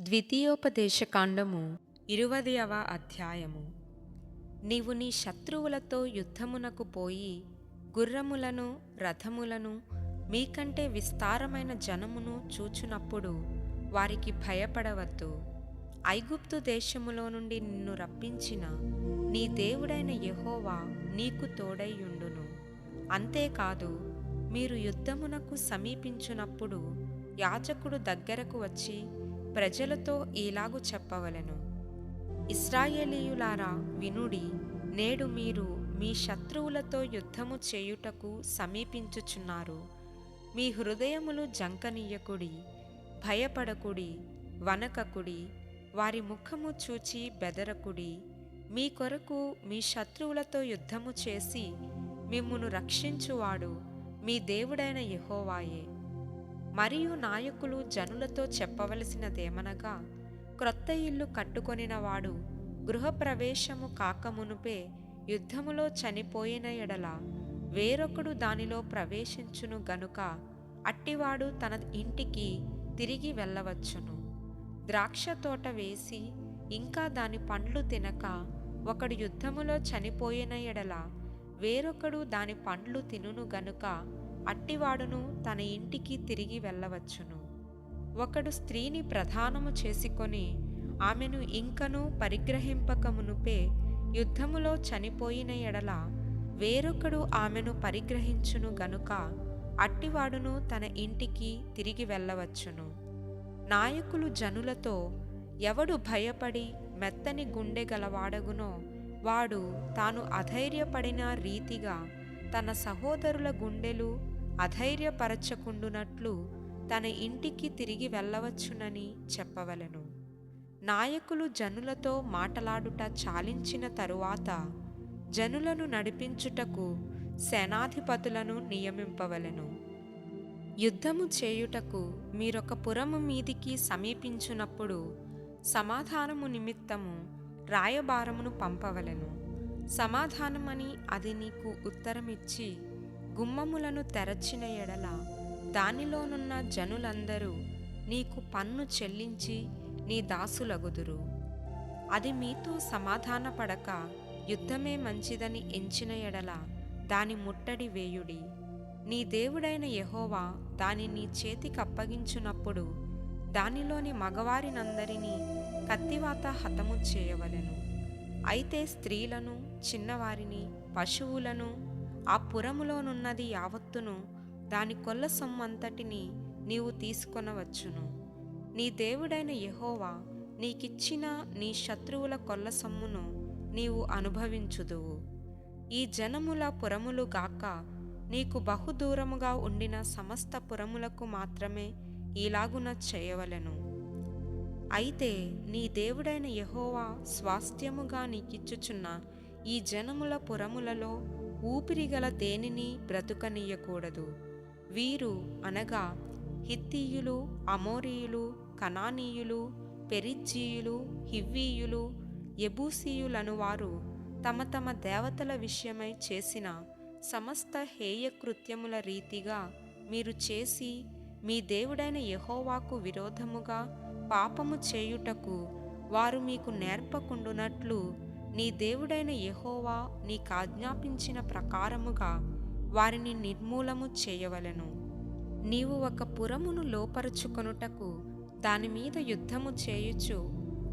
ద్వితీయోపదేశకాండము ఇరువదవ అధ్యాయము. నీవు నీ శత్రువులతో యుద్ధమునకు పోయి గుర్రములను రథములను మీకంటే విస్తారమైన జనమును చూచునప్పుడు వారికి భయపడవద్దు. ఐగుప్తు దేశములో నుండి నిన్ను రప్పించిన నీ దేవుడైన యహోవా నీకు తోడైయుండును అంతేకాదు మీరు యుద్ధమునకు సమీపించునప్పుడు యాజకుడు దగ్గరకు వచ్చి ప్రజలతో ఇలాగు చెప్పవలెను. ఇస్రాయేలీయులారా వినుడి నేడు మీరు మీ శత్రువులతో యుద్ధము చేయుటకు సమీపించుచున్నారు. మీ హృదయములు జంకనీయకుడి భయపడకుడి వనకకుడి వారి ముఖము చూచి బెదరకుడి. మీ కొరకు మీ శత్రువులతో యుద్ధము చేసి మిమ్మును రక్షించువాడు మీ దేవుడైన యహోవాయే. మరియు నాయకులు జనులతో చెప్పవలసినదేమనగా క్రొత్త ఇల్లు కట్టుకొనినవాడు గృహప్రవేశము కాకమునుపే యుద్ధములో చనిపోయిన ఎడల వేరొకడు దానిలో ప్రవేశించును గనుక అట్టివాడు తన ఇంటికి తిరిగి వెళ్ళవచ్చును. ద్రాక్ష తోట వేసి ఇంకా దాని పండ్లు తినక ఒకడు యుద్ధములో చనిపోయిన ఎడల వేరొకడు దాని పండ్లు తినును గనుక అట్టివాడును తన ఇంటికి తిరిగి వెళ్ళవచ్చును. ఒకడు స్త్రీని ప్రధానము చేసుకొని ఆమెను ఇంకను పరిగ్రహింపకమునుపే యుద్ధములో చనిపోయిన ఎడల వేరొకడు ఆమెను పరిగ్రహించును గనుక అట్టివాడును తన ఇంటికి తిరిగి వెళ్ళవచ్చును. నాయకులు జనులతో ఎవడు భయపడి మెత్తని గుండె గలవాడగునో వాడు తాను అధైర్యపడిన రీతిగా తన సహోదరుల గుండెలు అధైర్యపరచకుండునట్లు తన ఇంటికి తిరిగి వెళ్ళవచ్చునని చెప్పవలెను. నాయకులు జనులతో మాటలాడుట చాలించిన తరువాత జనులను నడిపించుటకు సేనాధిపతులను నియమింపవలెను. యుద్ధము చేయుటకు మీరొక పురము మీదికి సమీపించునప్పుడు సమాధానము నిమిత్తము రాయబారమును పంపవలెను. సమాధానమని అది నీకు ఉత్తరమిచ్చి గుమ్మములను తెరచిన ఎడల దానిలోనున్న జనులందరూ నీకు పన్ను చెల్లించి నీ దాసులగుదురు. అది మీతో సమాధానపడక యుద్ధమే మంచిదని ఎంచిన ఎడల దాని ముట్టడి వేయుడి. నీ దేవుడైన యహోవా దాని నీ చేతికి అప్పగించునప్పుడు దానిలోని మగవారినందరినీ కత్తివాత హతము చేయవలెను. అయితే స్త్రీలను చిన్నవారిని పశువులను ఆ పురములోనున్నది యావత్తును దాని కొల్ల సొమ్మంతటిని నీవు తీసుకొనవచ్చును. నీ దేవుడైన యహోవా నీకిచ్చిన నీ శత్రువుల కొల్ల సొమ్మును నీవు అనుభవించుదువు. ఈ జనముల పురములు గాక నీకు బహుదూరముగా ఉండిన సమస్త పురములకు మాత్రమే ఇలాగున చేయవలెను. అయితే నీ దేవుడైన యహోవా స్వాస్థ్యముగా నీకిచ్చుచున్న ఈ జనముల పురములలో ఊపిరిగల దేనిని బ్రతుకనీయకూడదు. వీరు అనగా హిత్తీయులు అమోరీయులు కనానీయులు పెరిజ్జీయులు హివ్వీయులు ఎబూసీయులను వారు తమ తమ దేవతల విషయమై చేసిన సమస్త హేయ కృత్యముల రీతిగా మీరు చేసి మీ దేవుడైన యహోవాకు విరోధముగా పాపము చేయుటకు వారు మీకు నేర్పకుండునట్లు నీ దేవుడైన యహోవా నీకాజ్ఞాపించిన ప్రకారముగా వారిని నిర్మూలము చేయవలెను. నీవు ఒక పురమును లోపరుచుకొనుటకు దాని మీద యుద్ధము చేయుచు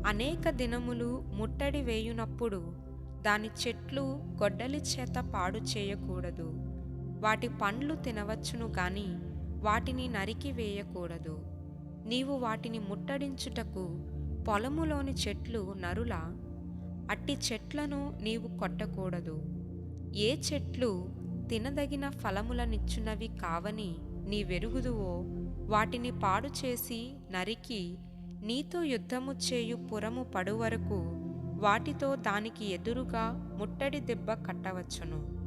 అనేక దినములు ముట్టడి వేయునప్పుడు దాని చెట్లు గొడ్డలి చేత పాడు చేయకూడదు. వాటి పండ్లు తినవచ్చును గాని వాటిని నరికి వేయకూడదు. నీవు వాటిని ముట్టడించుటకు పొలములోని చెట్లు నరుల అట్టి చెట్లను నీవు కొట్టకూడదు. ఏ చెట్లు తినదగిన ఫలములనిచ్చునవి కావని నీ వెరుగుదువో వాటిని పాడు చేసి నరికి నీతో యుద్ధము చేయు పురము పడు వరకు వాటితో దానికి ఎదురుగా ముట్టడి దెబ్బ కట్టవచ్చును.